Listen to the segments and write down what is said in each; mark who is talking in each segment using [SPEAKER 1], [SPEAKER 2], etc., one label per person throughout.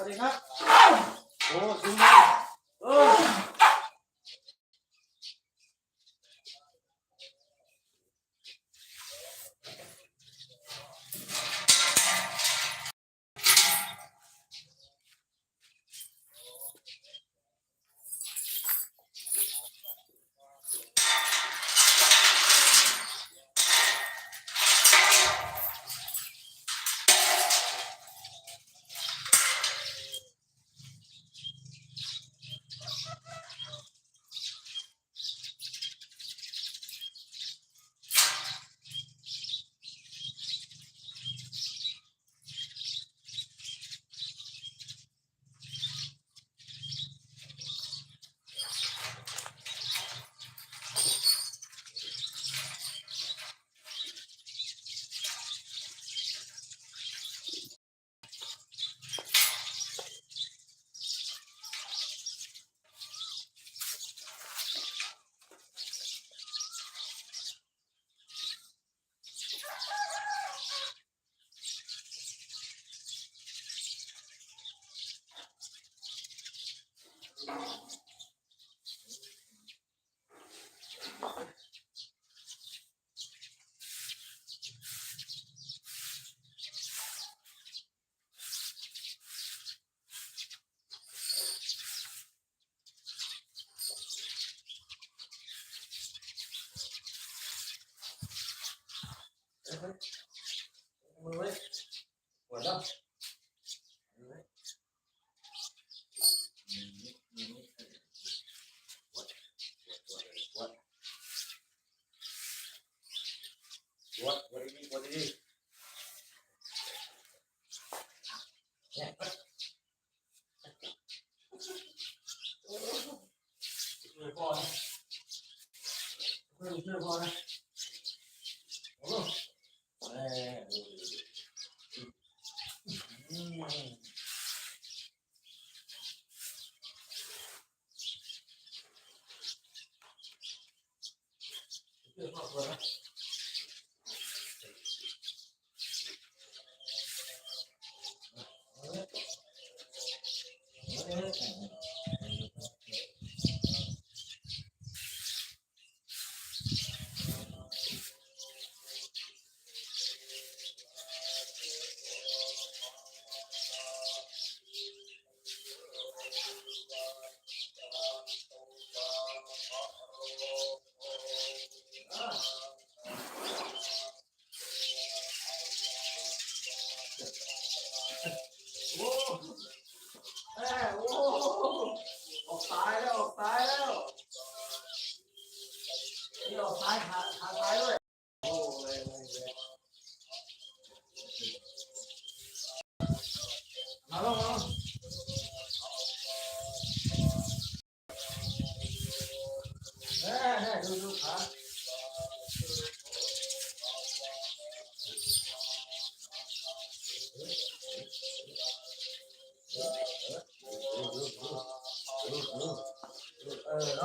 [SPEAKER 1] あれが Thank you.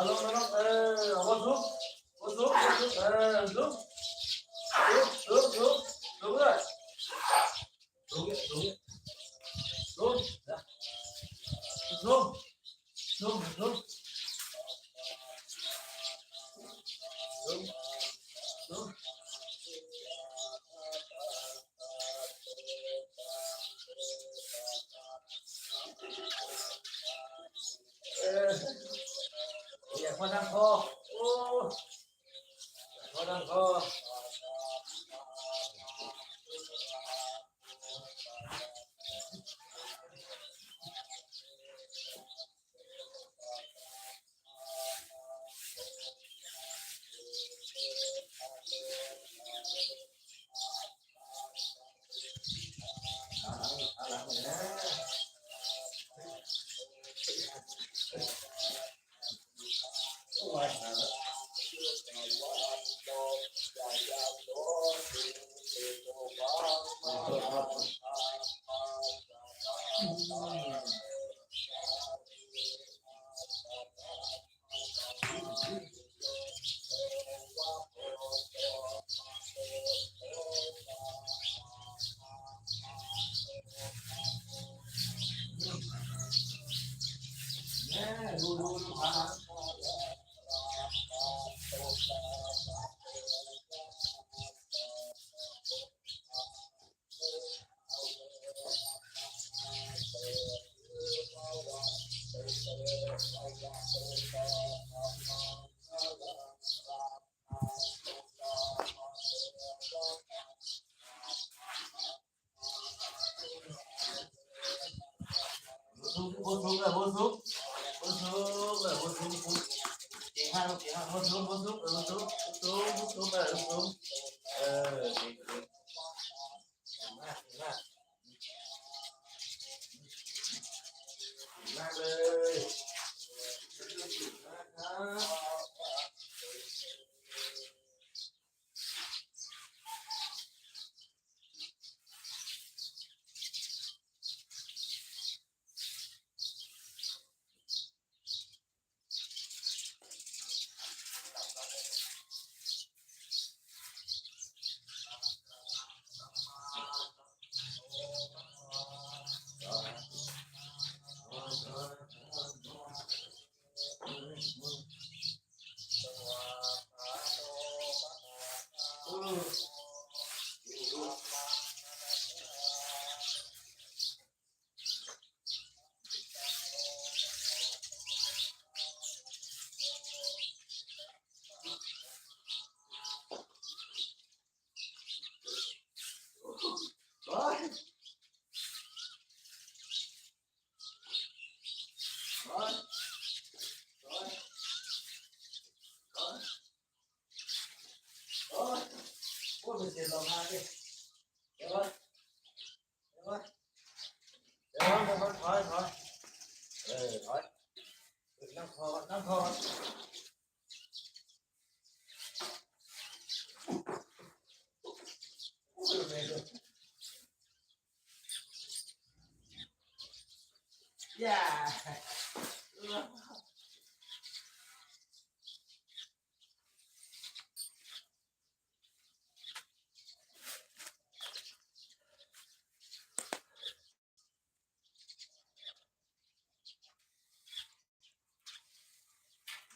[SPEAKER 1] 走走走，哎，我走，我走，我走，哎，走。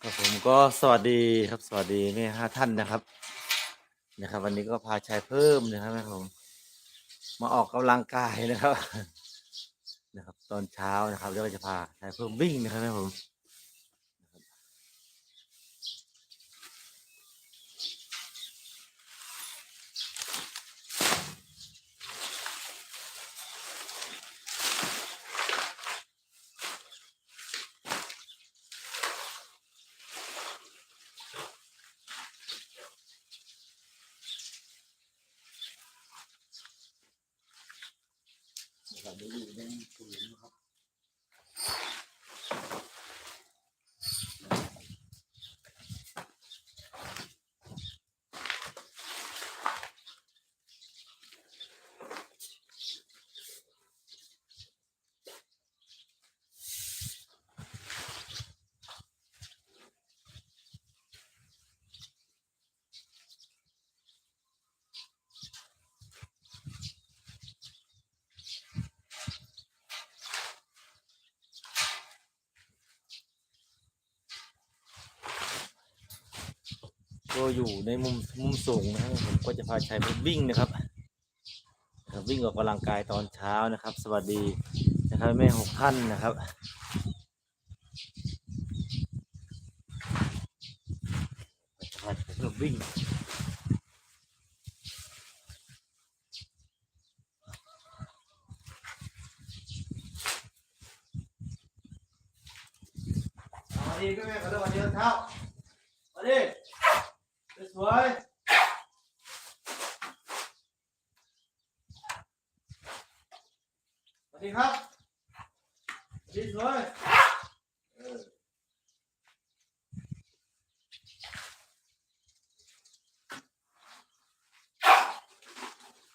[SPEAKER 1] ครับ
[SPEAKER 2] ผมก็สวัสดีครับสวัสดีแม่ห้าท่านนะครับ นะครับ วันนี้ก็พาชายเพิ่มนะครับแม่ผมมาออกกำลังกายนะครับ นะครับ ตอนเช้านะครับแล้วก็จะพาชายเพิ่มวิ่งนะครับแม่ผม
[SPEAKER 1] นะครับเดี๋ยวอยู่ในศูนย์นะครับ
[SPEAKER 2] ก็อยู่ในมุมมุมสูงนะครับผมก็จะพาชายไปวิ่งนะครับครับวิ่งออกกำลังกายตอนเช้านะครับ สวัสดีนะครับแม่หกท่านนะครับพาชายเพิ่มวิ่ง
[SPEAKER 1] มาดีก็แม่ขอโทษวันเดียวเท้ามาดีสวยสวัสดีครับสวัสดีสวยเออ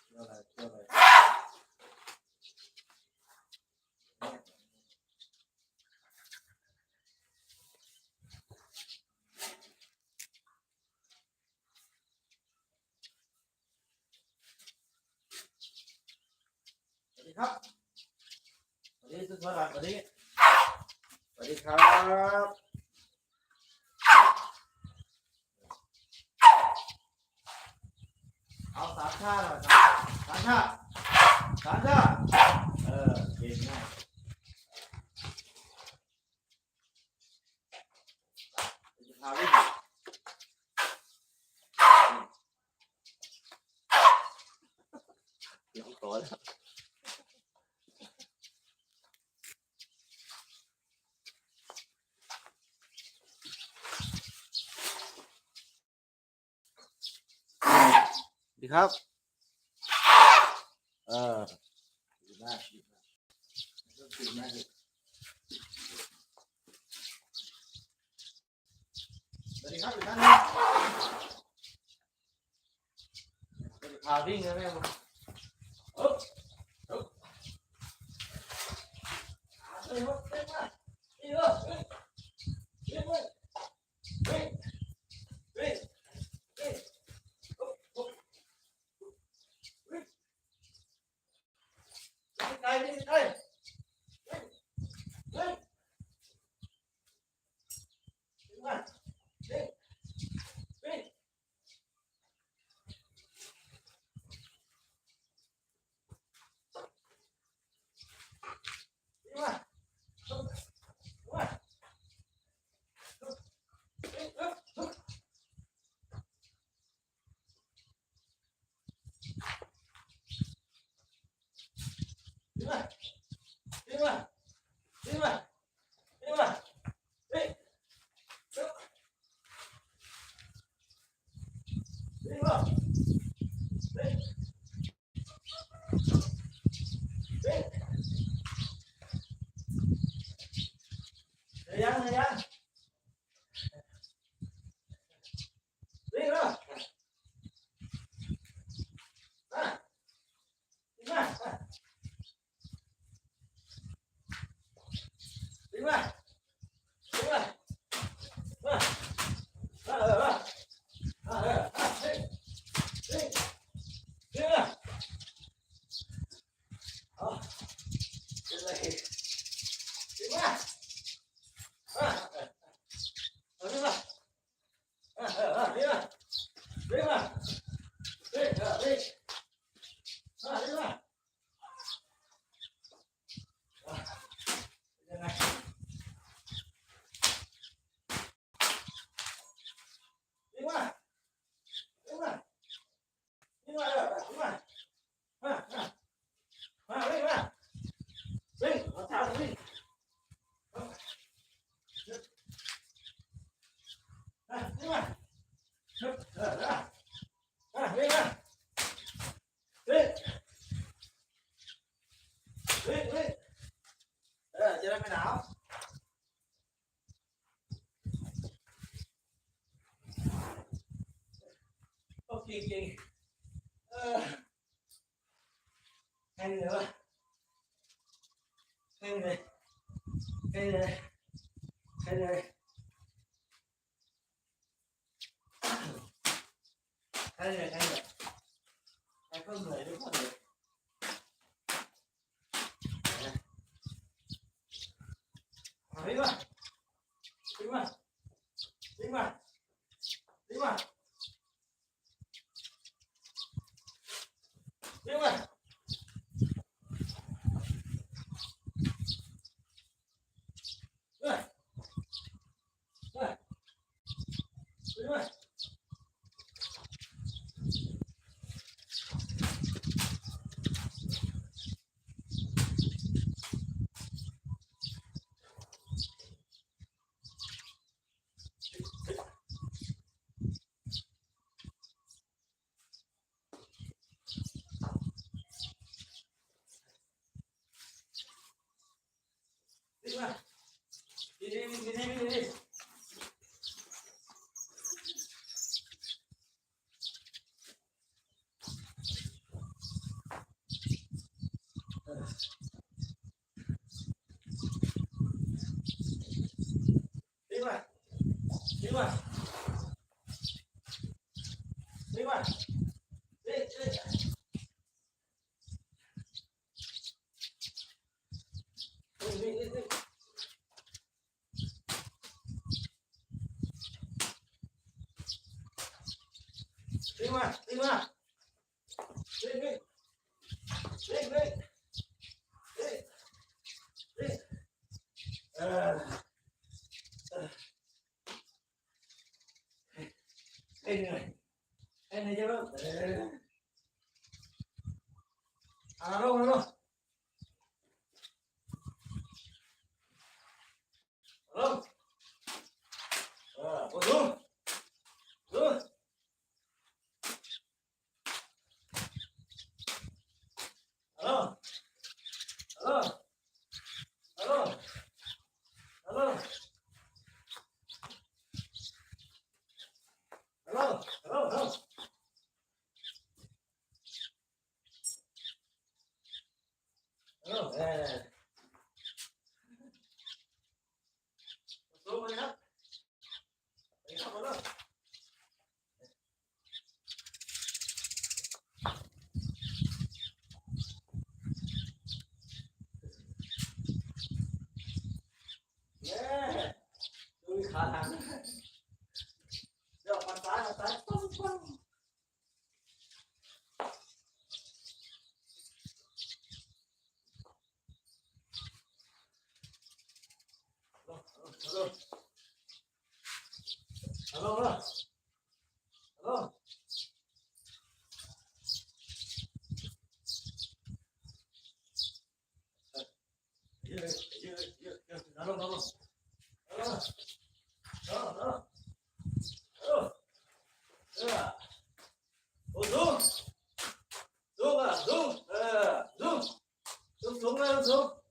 [SPEAKER 1] เชื่ออะไรเชื่ออะไร สวัสดี ครับสวัสดีทุกท่านสวัสดีสวัสดีครับเอาสามชาติหน่อยสามชาติสามชาติ
[SPEAKER 2] ครับ เออดีมากดีมากดีมาดีคข่าวดิ้งนะแม่เออเเออเ Aí, aí Right. Lima. Lima. Lima. Lima. Ué. കഴിഞ്ഞാണ് എന്നുവെച്ചാലോ ആണോ ആണോ Oh. 啊他。descanso.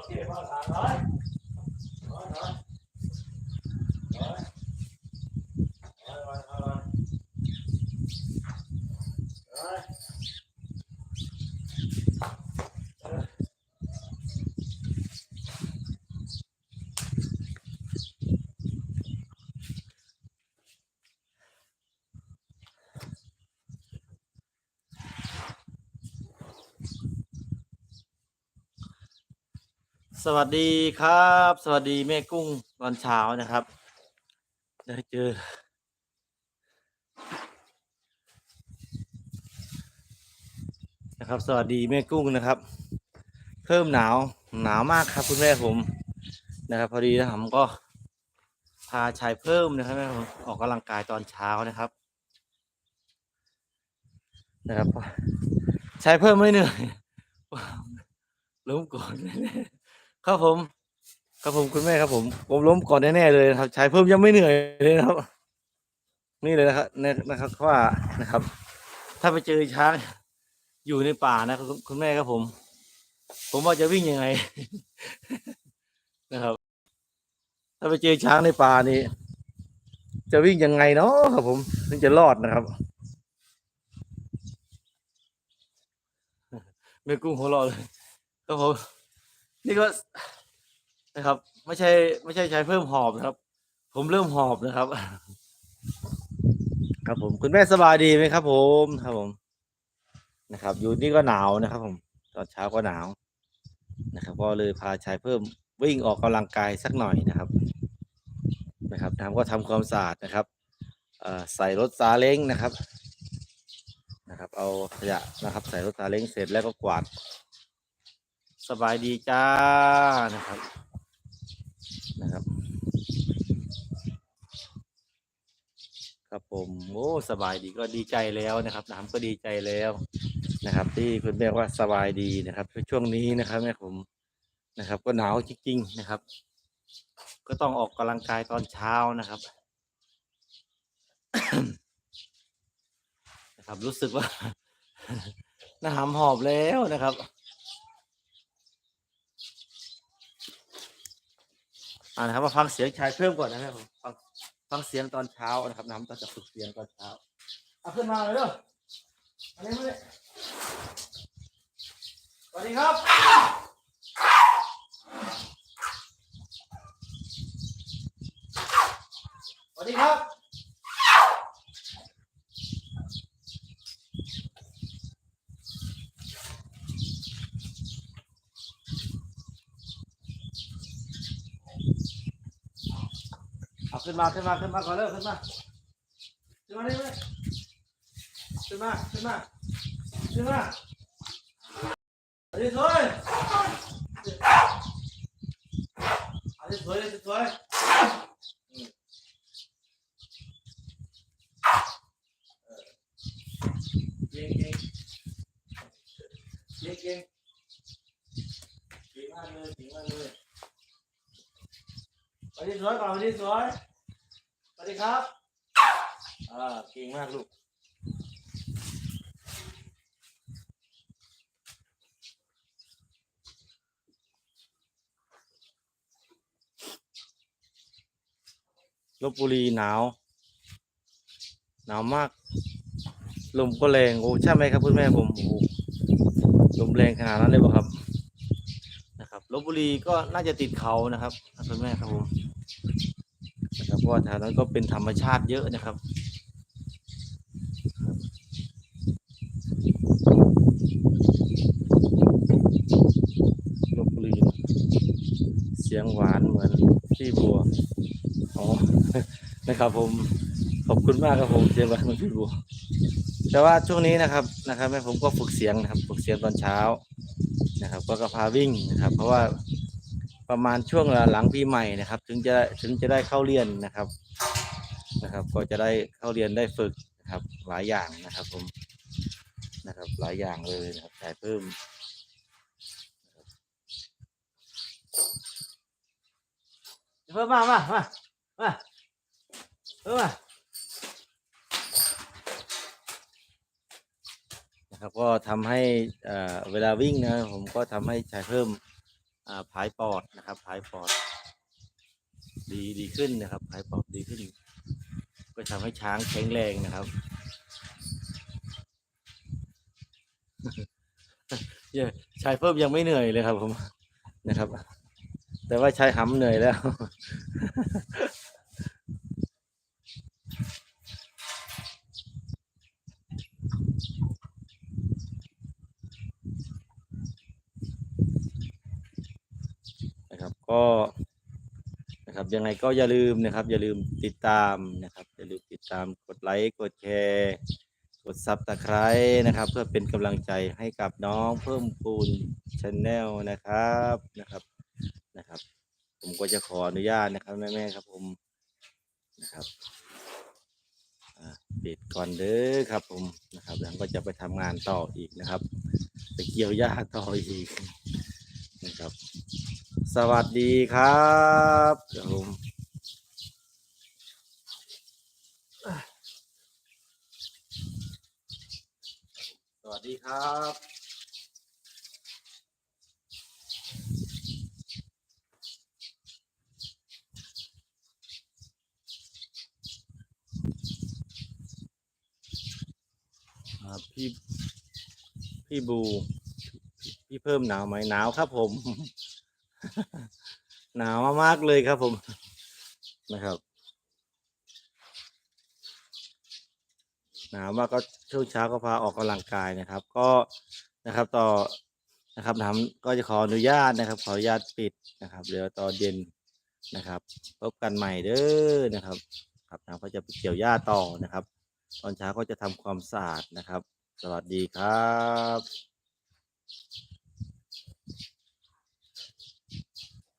[SPEAKER 2] Có
[SPEAKER 1] tiền. วัส
[SPEAKER 2] ดีครับ สวัสดีแม่กุ้งตอนเช้านะครับ ได้เจอ นะครับ สวัสดีแม่กุ้งนะครับ เพิ่มหนาวหนาวมากครับคุณแม่ผมนะครับ พอดีนะผมก็พาชายเพิ่มนะครับแม่ผมออกกำลังกายตอนเช้านะครับ นะครับชายเพิ่มไม่เหนื่อยล้มก่อน ครับผม ครับผมคุณแม่ครับ ผมผมล้มก่อนแน่ๆเลยนะครับใชายเพิ่มยังไม่เหนื่อยเลยนะครับ นี่เลยนะครับเนี่ยนะครับว่านะครับ ถ้าไปเจอช้างอยู่ในป่านะครับคุณคุณแม่ครับผม ผมว่าจะวิ่งยังไง นะครับ ถ้าไปเจอช้างในป่านี่จะวิ่งยังไงเนาะครับ ผมถึงจะรอดนะครับแม่กุ้งหัวเราะเลยครับผม นี่ก็นะครับ ไม่ใช่ ไม่ใช่ใช้เพิ่มหอบนะครับ ผมเริ่มหอบนะครับ ครับผมคุณแม่สบายดีไหมครับ ผมครับผม นะครับ อยู่นี่ก็หนาวนะครับ ผม ตอนเช้าก็หนาวนะครับ ก็เลยพาชายเพิ่มวิ่งออกกำลังกายสักหน่อยนะครับ นะครับทำก็ทำความสะอาดนะครับใส่รถซาเล้งนะครับ นะครับ เอาขยะนะครับ ใส่รถซาเล้งเสร็จแล้วก็กวาด สบายดีจ้านะครับนะครับ ครับผมโอ้สบายดีก็ดีใจแล้วนะครับ น้ำก็ดีใจแล้วนะครับ ที่คุณแม่ว่าสบายดีนะครับช่วงนี้นะครับแม่ผมนะครับ ก็หนาวจริงๆนะครับ ก็ต้องออกกำลังกายตอนเช้านะครับนะครับรู้สึกว่าหน้ำหอบแล้วนะครับ อ่านะครับมาฟังเสียงชายเพิ่มก่อนนะครับผมฟังฟังเสียงตอนเช้านะครับน้ำตอนจะฝึกเสียงตอนเช้าเอาขึ้นมาเลยเด้ออันนี้มาเลยสวัสดีครับสวัสดีครับ ขึ้นมาขึ้นมาขึ้นมาก่อนเร็วขึ้นมาขึ้นมาเลยขึ้นมาขึ้นมา
[SPEAKER 1] ขึ้นมาอันนี้สวยอันนี้สวยอันนี้สวยอืมเออเก่งเก่งเก่งเก่งเก่งมากเลยเก่งมากเลยอันนี้สวยก่อนอันนี้ส วยสวัสดีครับ อ่าเก่งมากลูก
[SPEAKER 2] ลบบุรีหนาว หนาวมาก ลมก็แรง โอ้ใช่ไหมครับคุณแม่ผมโอ้ลมแรงขนาดนั้นเลยป่ะครับ นะครับลบบุรีก็น่าจะติดเขานะครับคุณแม่ครับผม เพราะว่าแถวนั้นก็เป็นธรรมชาติเยอะนะครับลบบุรีนเสียงหวานเหมือนพี่บัวอ๋อนะครับผมขอบคุณมากครับผมเสียงหวานเหมือนพี่บัวแต่ว่าช่วงนี้นะครับนะครับแม่ผมก็ฝึกเสียงนะครับ ฝึกเสียงตอนเช้านะครับ ก็กระพาวิ่งนะครับ เพราะว่า ประมาณช่วงหลังปีใหม่นะครับ ถึงจะถึงจะได้เข้าเรียนนะครับนะครับ ก็จะได้เข้าเรียนได้ฝึกนะครับหลายอย่างนะครับผมนะครับหลายอย่างเลยนะครับแต่เพิ่ม
[SPEAKER 1] เพิ่มมามามามาเพิ่มมา
[SPEAKER 2] นะครับก็ทำให้เอ่อเวลาวิ่งนะผมก็ทำให้ใช้เพิ่มอ่า ผายปอดนะครับผายปอด ดีดีขึ้นนะครับผายปอดดีขึ้น ก็ทำให้ช้างแข็งแรงนะครับเยอะชายเพิ่มยังไม่เหนื่อยเลยครับผมนะครับ แต่ว่าชายหำเหนื่อยแล้ว นะครับ ก็นะครับยังไงก็อย่าลืมนะครับ อย่าลืมติดตามนะครับ อย่าลืมติดตามกดไลค์กดแชร์กดซับตะไคร้นะครับ เพื่อเป็นกำลังใจให้กับน้องเพิ่มพูนชาแนลนะครับนะครับนะครับ ผมก็จะขออนุญาตนะครับแม่ๆครับผมนะครับปิดก่อนเด้อครับผมนะครับแล้วก็จะไปทำงานต่ออีกนะครับ ไปเกี่ยวหญ้าต่ออีกนะครับสวัสดีครับผมสวัสดีครับพี่พี่บู พี่เพิ่มหนาวไหมหนาวครับผม หนาวมากๆเลยครับผมนะครับ หนาวมากก็ช่วงเช้าก็พาออกกำลังกายนะครับ ก็นะครับต่อนะครับน้ำก็จะขออนุญาตนะครับ ขออนุญาตปิดนะครับ เดี๋ยวตอนเย็นนะครับพบกันใหม่เด้อนะครับ ครับน้ำก็จะไปเกี่ยวหญ้าต่อนะครับ ตอนเช้าก็จะทำความสะอาดนะครับ สวัสดีครับ